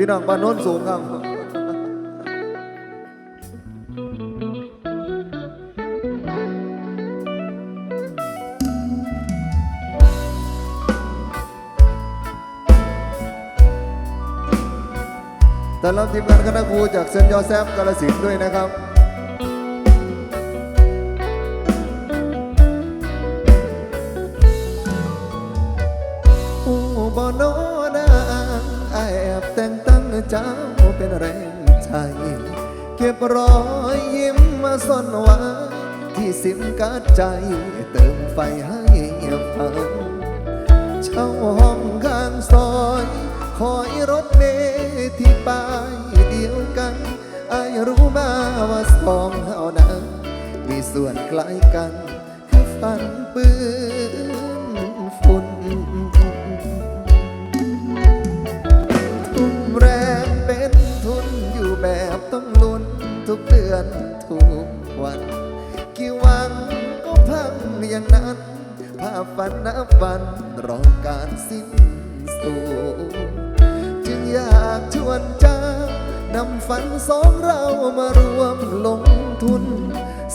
พี่น้องบ้านโน้นสูงครับแต่รับทีมงานคณะครูจากเซนยอแซมกาลสินธุ์ด้วยนะครับ บรอยยิ้มมาซ่อนไว้ ที่สิมกัดใจ เติมไฟให้ฟังเช่าห้องข้างซอยคอยรถเมล์ที่ป้ายเดียวกันอายรู้มาว่าสองเฮานั้นมีส่วนคล้ายกัน คือฝันปืนฝุ่น ทุกเดือนทุกวัน กี่วันก็พังอย่างนั้นภาพฝันนับวันรอการสิ้นสุดจึงอยากชวนเจ้านำฝันสองเรามารวมลงทุน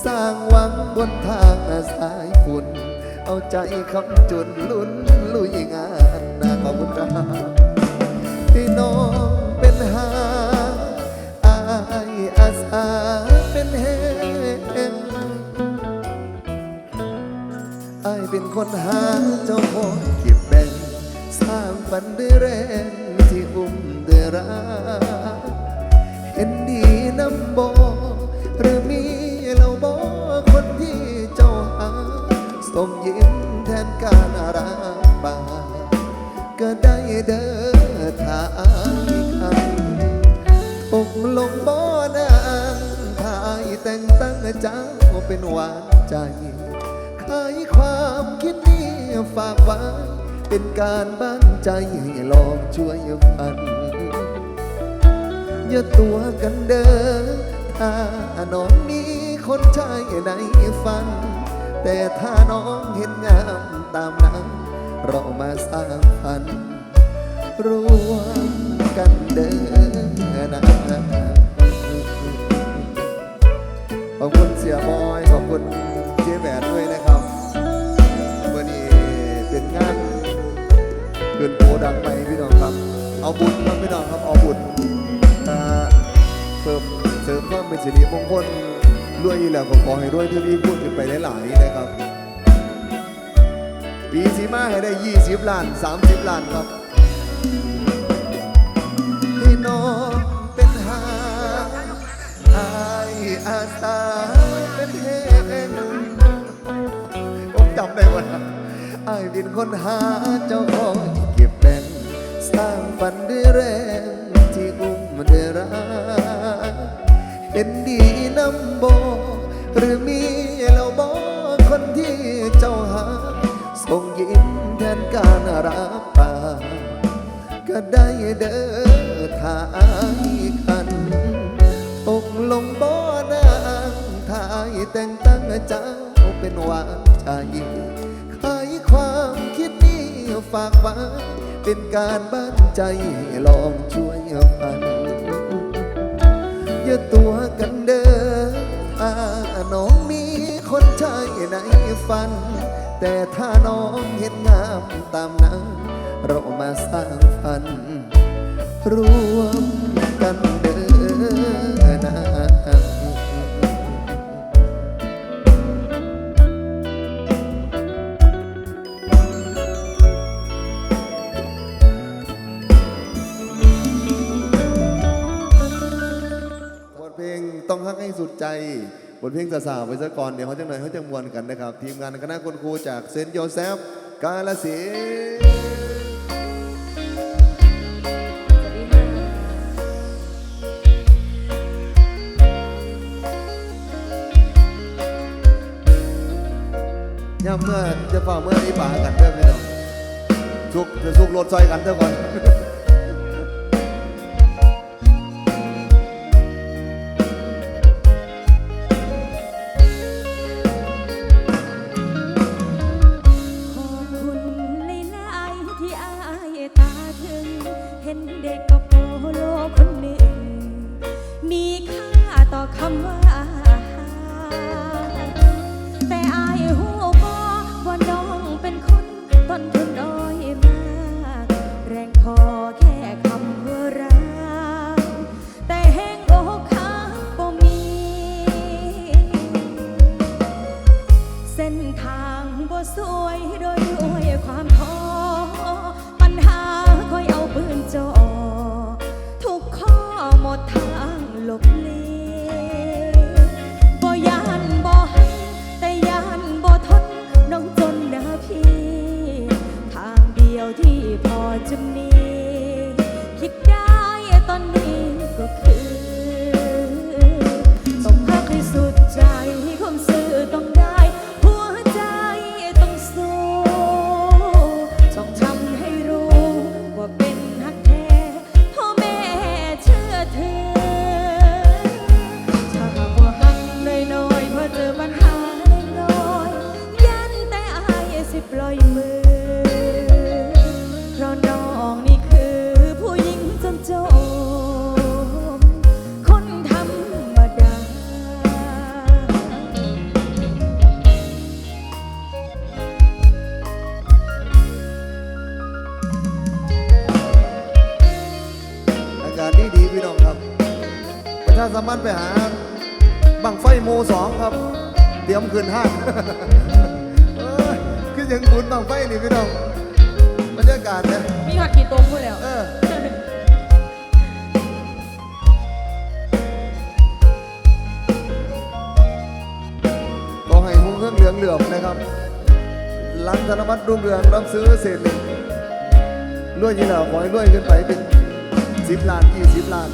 สร้างหวังบนทางสายฝุ่น เอาใจคำจุนลุ้นลุยงานนะขอบคุณครับพี่น้องเป็นหา ในฝัน แต่ถ้าน้องเห็นงามตามนั้นเรามาสร้างฝันรวมกันเดินนะขอบคุณเสียบอย ขอบคุณเจ๊แหวนด้วยนะครับวันนี้เป็นงานเกินโปดังใหม่พี่น้องครับ เอาบุญครับพี่น้องครับ เอาบุญอ่าเพิ่มเสริมความเป็นสิริมงคล รวยอีแล้วก็ขอให้รวยที่พี่พูดไปหลายๆนะครับ ปีสีมาให้ได้ 20 ล้าน 30 ล้านครับให้น้องเป็นหาอายอาสาเป็นเฮงผมจำได้ว่าอายเป็นคนหาเจ้าของเก็บแบ่งสร้างฝันด้วยแรงที่อุ้มด้วยรัก เห็นดีน้ำโบ หรือมีเราบอกคนที่เจ้าหา ส่งยิ้มแทนการรับปากก็ได้เด้อถ้าอายคันตกลงบ่อนางถ้ายแต่งตั้งเจ้าเป็นหวานใจขายความคิดนี้ฝากไว้เป็นการบ้านใจลองช่วยพัน อตัวกันเด้อถ้าน้องมีคนชายในฝัน แต่ถ้าน้องเห็นงามตามนั้น เรามาสร้างฝัน รวมกันเด้อนา ให้สุดใจบทเพลงสาวๆไปซะก่อนเดี๋ยวเขาจะหน่อยเขาจะมวนกันนะครับ ทีมงานคณะคุณครูจากเซนต์โยเซฟกาลสินธุ์สวัสดีค่ะย่าเมื่อจะฝ่าเมื่ออ้ป่ากันเด้อพี่น้องสุกจะสุกโลดซอยกันเด้อก่อน พอ ประชาสัมพันธ์ไปหา บังไฟโมสองครับ เตรียมคืนห้างเอ้ยคือยังบุญบังไฟนี่พี่น้องบรรยากาศเนี่ยมีหอดกี่ตรงพูดแล้วเออก็ให้หุ้งเครื่องเหลืองเหลือมนะครับรังธนวัฒน์รุ่งเรืองรับซื้อเศษเหล็กรวยยี่หล่าขอให้รวยขึ้นไปเป็นสิบล้านยี่สิบล้าน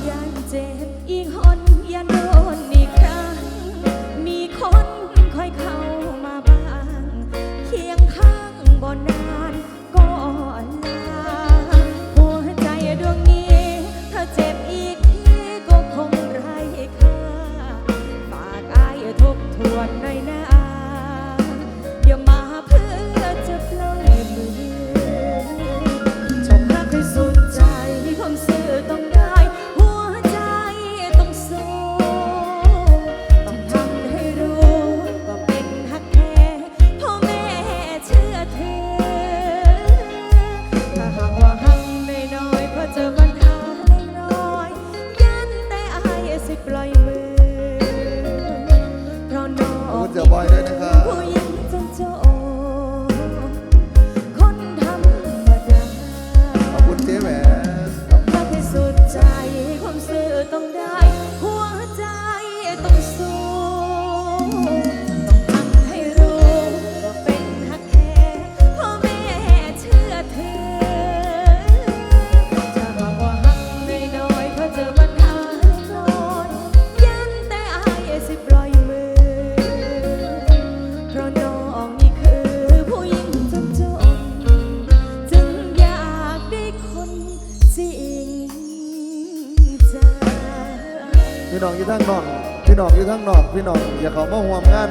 พี่น้องอย่าเขามาห่วงงาน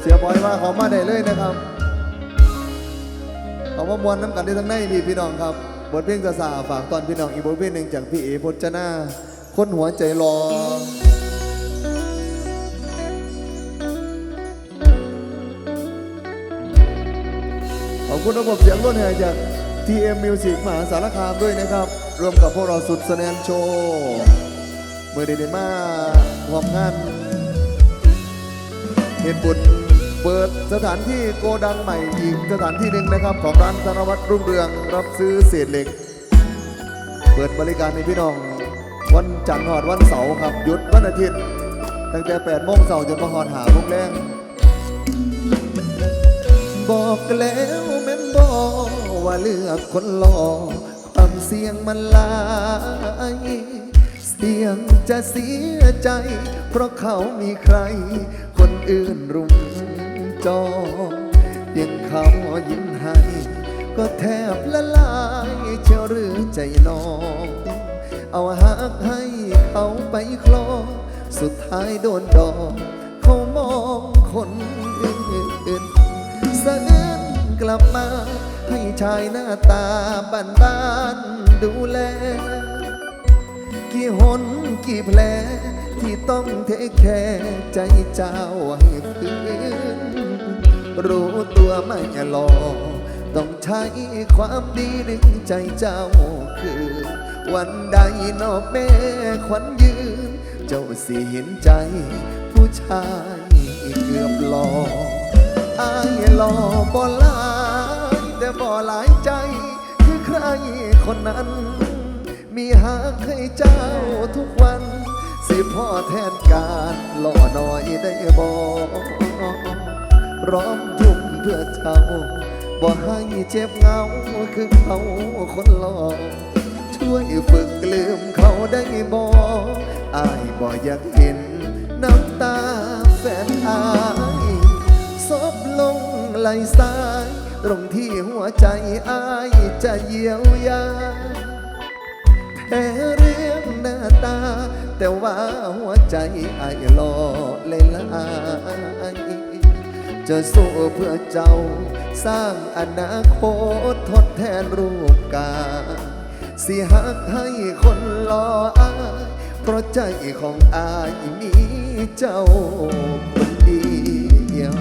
เสียบอยว่าเขามาได้เลยนะครับเขามามวนน้ำกันได้ทั้งในนี่พี่น้องครับบทเพลงสาสาฝากตอนพี่น้องอีกบทเพลงหนึ่งจากพี่เอพจนาคนหัวใจรอขอบคุณระบบเสียงร่นแห่จาก TM Music มหาสารคามด้วยนะครับ รวมกับพวกเราสุดสแนนโชว์ เมื่อเดนมาพร้อมงาน เหตุบุญเปิดสถานที่โกดังใหม่อีกสถานที่หนึ่งนะครับ ของร้านธนวัฒน์รุ่งเรืองรับซื้อเศษเหล็ก เปิดบริการในพี่น้อง วันจันทร์หอดวันเสาร์ครับหยุดวันอาทิตย์ ตั้งแต่8โมงเสาร์จนมาหอดหาโมงแรงบอกแล้วแม่นบอกว่าเลือกคนหล่อความเสี่ยงมันลาย เสี่ยงจะเสียใจ เพราะเขามีใคร คนอื่นรุมจองเพียงเขายิ้มให้ ก็แทบละลายเชียวหรือใจน้อง เอาหักให้เขาไปคลอสุดท้ายโดนดอกเขามองคนอื่นสะอื้นกลับมา ให้ชายหน้าตาบ้านบ้านดูแล กี่หนกี่แผล ที่ต้องเทคแคร์ใจเจ้าให้ฟื้นรู้ตัวไม่หลอกต้องใช้ความดีดึงใจเจ้าคือ วันใดนอกแม่ขวัญยืน เจ้าสิเห็นใจ ผู้ชายเกือบหลอกหล่อบ่หลายแต่บ่หลายใจ คือใครคนนั้น มีหากให้เจ้าทุกวัน สิพ่อแทนการหล่อหน่อยได้บ่พร้อมทุ่มเพื่อเจ้าบ่ให้เจ็บเหงาคือเขาคนหล่อช่วยฝึกลืมเขาได้บ่อายบ่อยากเห็นน้ำตาแฟนอายซบลงไหลซ้าย ตรงที่หัวใจอายจะเยียวยา แพ้เรื่องหน้าตา แต่ว่าหัวใจไอ้รอเลยลายจะสู้เพื่อเจ้า สร้างอนาคตทดแทนรูปกา สิหักให้คนรออายเพราะใจของอายมีเจ้าคนเดียว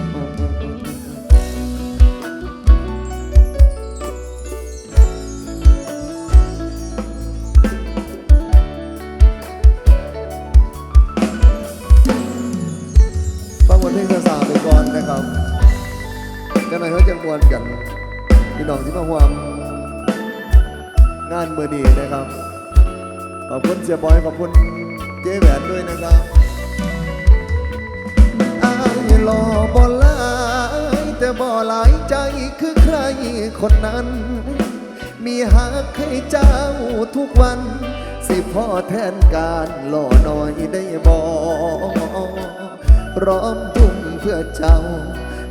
เสียบอยขอบคุณเจ๊แหวนด้วยนะครับอายหล่อบ่หลายแต่บ่หลายใจคือใครคนนั้น มีหักให้เจ้าทุกวัน สิพ่อแทนการหล่อหน่อยได้บ่พร้อมทุ่มเพื่อเจ้า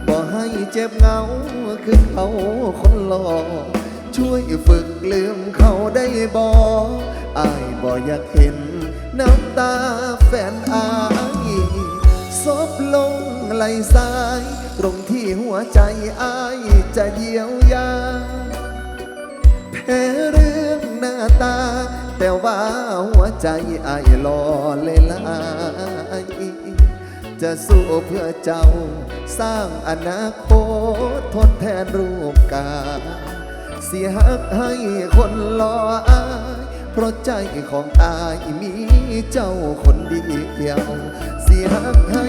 บ่ให้เจ็บเหงาคือเขาคนหล่อช่วยฝึกลืมเขาได้บอายบ่อยากเห็น น้ำตาแฟนอายซบลงไหลซ้าย ตรงที่หัวใจอายจะเยียวยาแพ้เรื่องหน้าตา แต่ว่าหัวใจอายรอเลยลายจะสู้เพื่อเจ้า สร้างอนาคตทดแทนรูปกาเสียหักให้คนรออาย เพราะใจของอายมีเจ้าคนเดียวเสียหักให้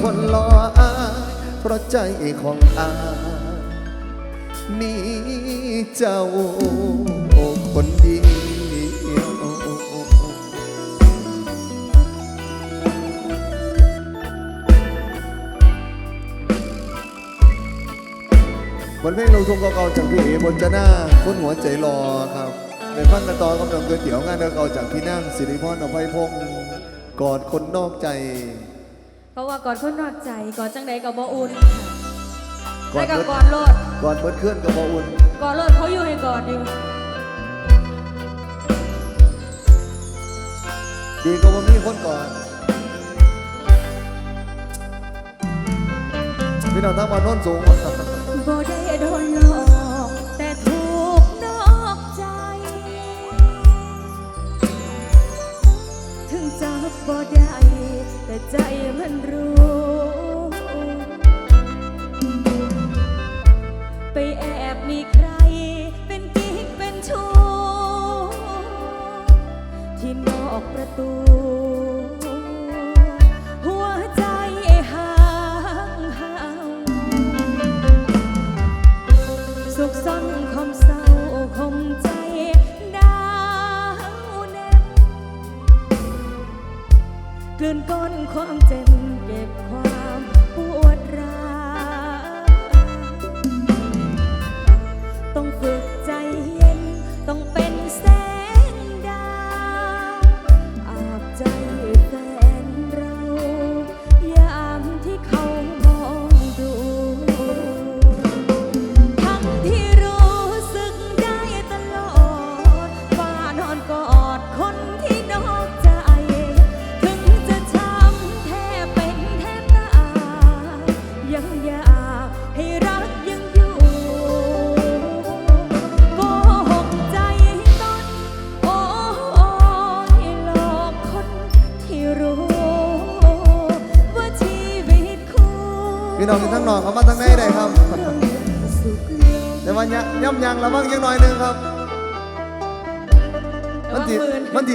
คนรออายเพราะใจของอายมีเจ้าคนเดียวบนเพลงลงทุนเก่าๆจากพี่เอบนจะหน้าคนหัวใจรอครับ ในฟังกันต่อกำลังเกินเตี๋ยวงานเก่าๆจากพี่นั่งสิริพรอภัยพงศ์กอดคนนอกใจ เพราะว่าก่อนคนนอกใจก่อนจังใดกับบ่อุ่นก่ไปอนกับเบิดก่อนโลดก่อนเบิดเคลื่อนกับบอุ่นก่อนโลดเขาอยู่ให้ก่อนอยู่ดีก็ว่ามีคนก่อนพี่น้องทั้งมานโน้นสูงบ่ได้ ใจมันรู้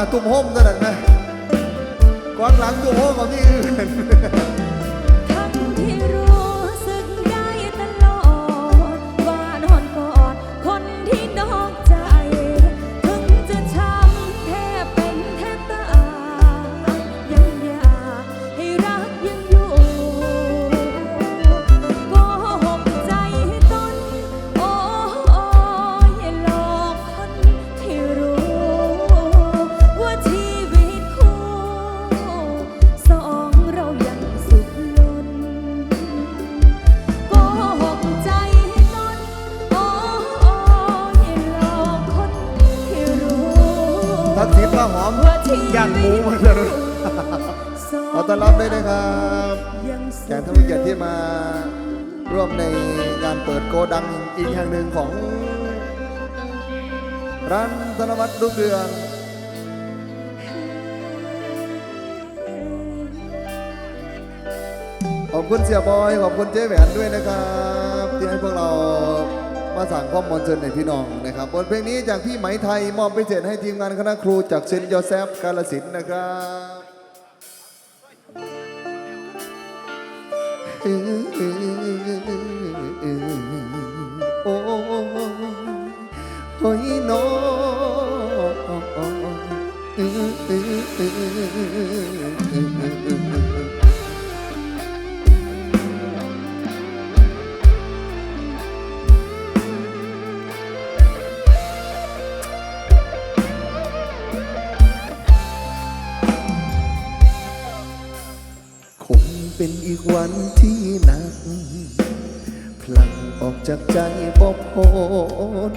นาตุ้มโฮมเท่านั้นนะกองหลังตุ้มโฮมกับนี่อื่น รุ่งเรืองขอบคุณเสียบอย ขอบคุณเจ๊แหวนด้วยนะครับ ที่ให้พวกเรามาสั่งข้อมูลเชิญในพี่น้องนะครับบทเพลงนี้จากพี่ไหมไทยมอบไปเสร็จให้ทีมงานคณะครูจากเซนต์โยเซฟกาลสินธุ์นะครับโอ้ยน้อง คงเป็นอีกวันที่หนัก พลังออกจากใจบ่พน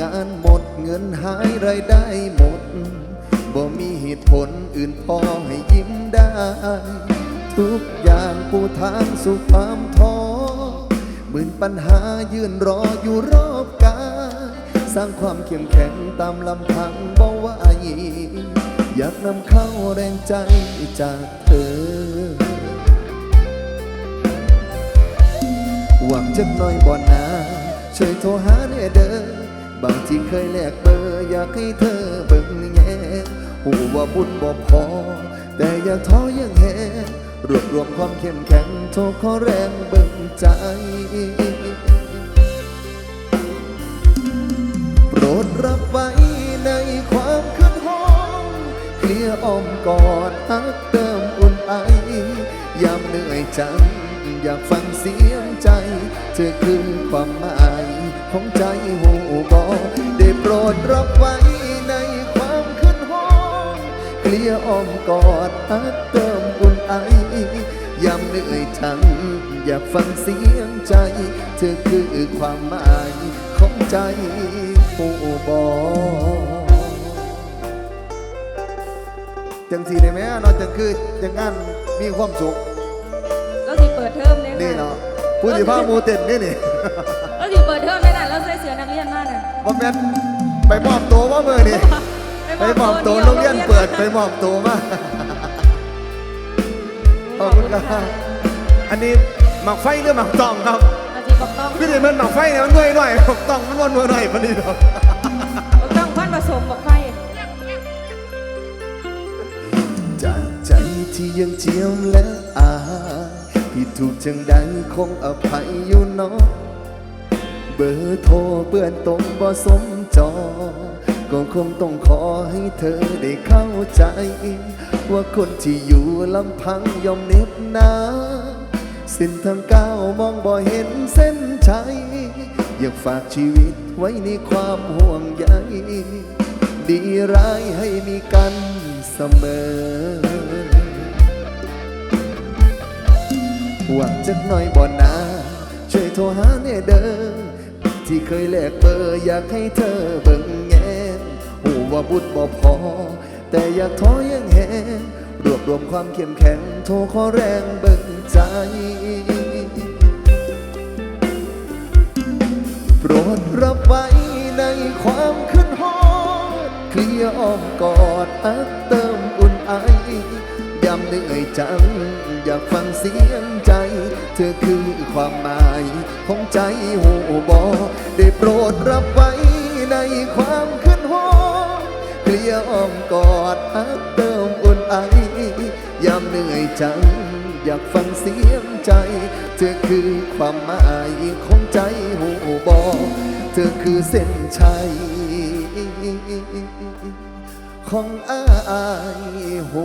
งานหมดเงินหายรายได้หมด บ่มีเหตุผลอื่นพอให้ยิ้มได้ ทุกอย่างปูทางสู่ความท้อหมื่นปัญหายืนรออยู่รอบกายสร้างความเข้มแข็งตามลำพังบ่ไหวอยากนำเข้าแรงใจจากเธอ หวังจักหน่อยบ่อนาช่วยโทรหาแน่เด้อ บางทีเคยแลกเบอร์อยากให้เธอเบิ่งแง่หูว่าบุญบ่พอ แต่อย่าท้อยังแหรวบรวมความเข้มแข็งโทรขอแรงเบิ่งใจโปรดรับไว้ในความคืนห้องเคลียอ้อมกอดฮักเติมอุ่นไอยามเหนื่อยจังอยากฟังเสียงใจ เธอคือความหมาย ของใจหูบอได้โปรดรับไว้ในความคืนห้องเคลียอ้อมกอดฮักเติมอุ่นไอยามเหนื่อยจังอยากฟังเสียงใจ เธอคือความหมายของใจผู้บอจังสีได้ไหมเนอกจากคือจังงานมีความสุขเราสิเปิดเทอมเลยค่ะนี่เนาะผู้สิพาหมูเต้นนี่นี่ มาน่ะบ่แม่นไปมอบตัวว่าเมื่อนี่ไปมอบตัวโรงเรียนเปิดไปมอบตัวมาขอบคุณครับอันนี้หมักไฟหรือหมักตองครับอาจีบอกต้องพี่เดมันหมักไฟเนี่ยมันเมื่อยหน่อยหมักตองมันวนเมื่อยหน่อยพอดีครับบอกต้องพันผสมบอกไฟจากใจที่ยังเจียมและอายที่ถูกจังใดคงอภัยอยู่เนาะเบอร์โทรเปื้อนตรงบ่สมจอ ก็คงต้องขอให้เธอได้เข้าใจ ว่าคนที่อยู่ลำพังยอมเหน็บหนาเส้นทางก้าวมองบ่เห็นเส้นชัยอยากฝากชีวิตไว้ในความห่วงใยดีร้ายให้มีกันเสมอ หวังจักหน่อยบ่นาช่วยโทรหาแน่เด้อ ที่เคยแลกเบอร์อยากให้เธอเบิ่งแงนหูว่าบุญบ่พอ แต่อยากท้อยังแหงรวบรวมความเข้มแข็งโทรขอแรงเบิ่งใจโปรดรับไว้ในความขึ้นฮอดเคลียอ้อมกอดอักเติมอุ่นไอ ยามเหนื่อยจัง อยากฟังเสียงใจ เธอคือความหมายของใจหูบอได้โปรดรับไว้ในความขึ้นหอเกลียอ้อมกอดฮักเติมอุ่นไอยามเหนื่อยจัง อยากฟังเสียงใจ เธอคือความหมายของใจหูบอเธอคือเส้นชัย ของอายหู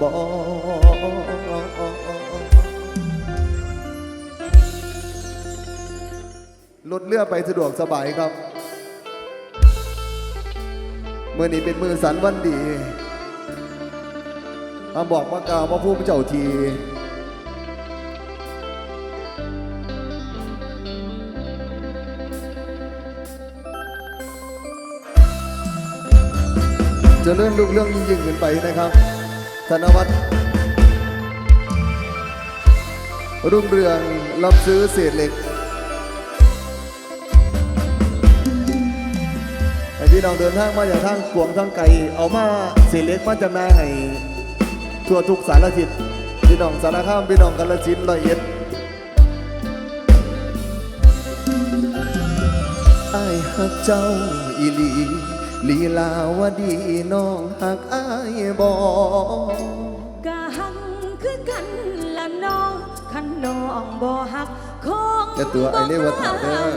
บอลดเรือไปสะดวกสบายครับ เมื่อนี้เป็นมือสันวันดีมาบอกมากล่าวมาพูดเจ้าที จะเริ่มลุกเรื่องยิ่งยิ่งขึ้นไปนะครับ ธนวัฒน์รุ่งเรืองรับซื้อเศษเหล็กให้พี่น้องเดินทางมาจากทางกวงทางไกลเอามาเศษเหล็กมาจำหน่ายให้ทั่วทุกสารทิศพี่น้องสารคามพี่น้องกาฬสินธุ์ร้อยเอ็ดไอหักเจ้าอีหลี ลีลาวดีน้องหักอ้ายบอกะหังคือกันละน้องคันน้องบ่ฮักคงแต่ตัวไอ้เรียกว่าถามเด้อ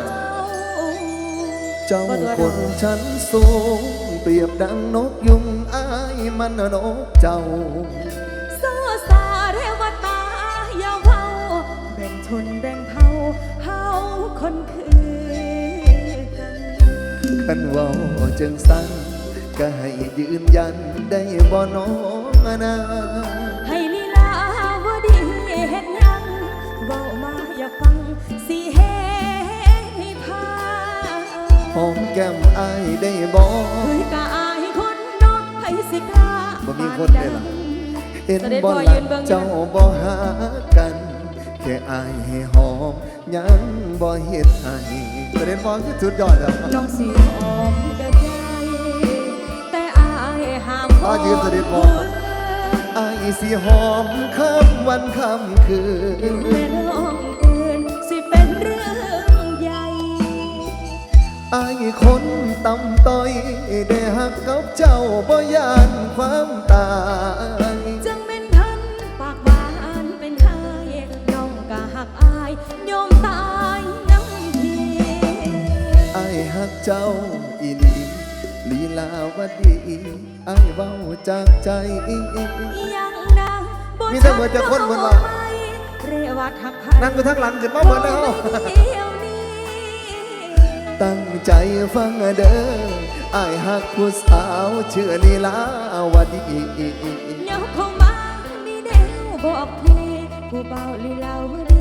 เจ้าบ่ตัวคนดอกชั้นสูง เปรียบดังนกยุงอ้ายมันนกเจ้า ขันเว่าจึงสั้นก็ให้ยืนยันได้บ่น้องนาให้ลีลาวดีเฮ็ดหยังเว้ามาอยากฟังสิเฮ็ดให้พาหอมแก้มอ้ายได้บ่เฮ้ยกะอายคนเน้องไผสิกล้าบ่มีคนเด้อล่ะเห็นเสด็จบ่พ่อลัยืกนเบิ่งอยู่เจ้าบ่หากัน แค่อายให้หอมยังบ่เฮ็ดให้เสด็จพ่อคือสุดยอดแล้วน้องสิหอมกะใจแต่อายห้ามอ่ายืนเสด็จพ่อคนอายสิหอมค่ำวันค่ำคืนแม่น้องเตือนสิเป็นเรื่องใหญ่อายคนต่ำต้อยได้หักกับเจ้าบ่ยานความตาย เจ้าอีหลีลีลาวดีอายเว้าจากใจยังนะบ่มีแต่เหมือนจะคนเหมือนว่าเรวัดหักนั่งอยู่ทั้งหลังขึ้นมาเหมือนแล้ว เดียวนี้ตั้งใจฟังเด้ออายหักผู้สาวชื่อลีลาวดี เดี๋ยวเข้ามามีเดวบอกทีผู้เบาลีลาวดี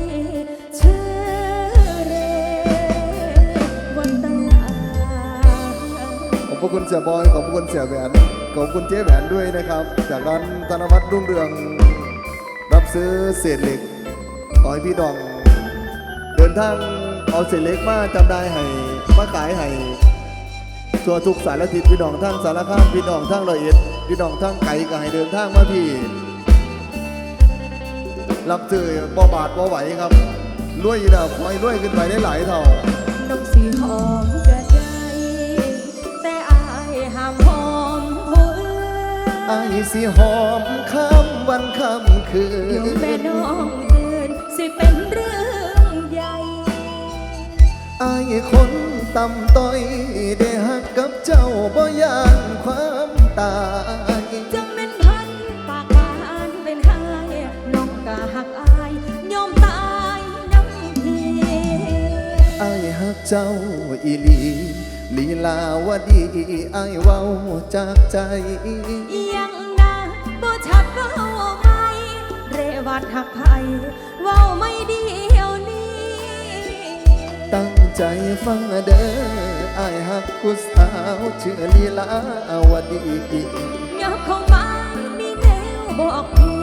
พระคุณเสียบอย ขอบพระคุณเสียแหวน ขอบคุณเจ๊แหวนด้วยนะครับ จากร้านธนวัฒน์รุ่งเรือง รับซื้อเศษเหล็กขอให้พี่ดอง เดินทางเอาเศษเหล็กมาจำได้ให้มาขายให้ทั่วทุกสารทิศพี่น้องทั้งสารคามพี่น้องทั้งร้อยเอ็ดพี่น้องทั้งไก่ก็ให้เดินทางมาพี่ รับซื้อบ่บาทบ่ไหวครับรวยอยู่แล้วขอให้รวยขึ้นไปได้หลายเท่าน้องสีหอมแต่ นไอ้สิหอมค่ำวันค่ำคืเดี๋ยนวแม่น้องเตือนสิเป็นเรื่องใหญ่ไอ้คนต่ำต้อยได้หักกับเจ้าบ่ยานความตายจังเป็นพันปากหวานเป็นไห้น้องกะหักอายยอมตายน้ำทีไอ้หักเจ้าอีหลี ลีลาวดีไอ้เว้าจากใจ ยังนะบ่ชัดเว้าไหมเรวัดหักไผเว้าไม่เดียวนี้ ตั้งใจฟังเด้อไอ้หักผู้สาวชื่อลีลาวดีอยากเข้ามามีแนวบอกพี่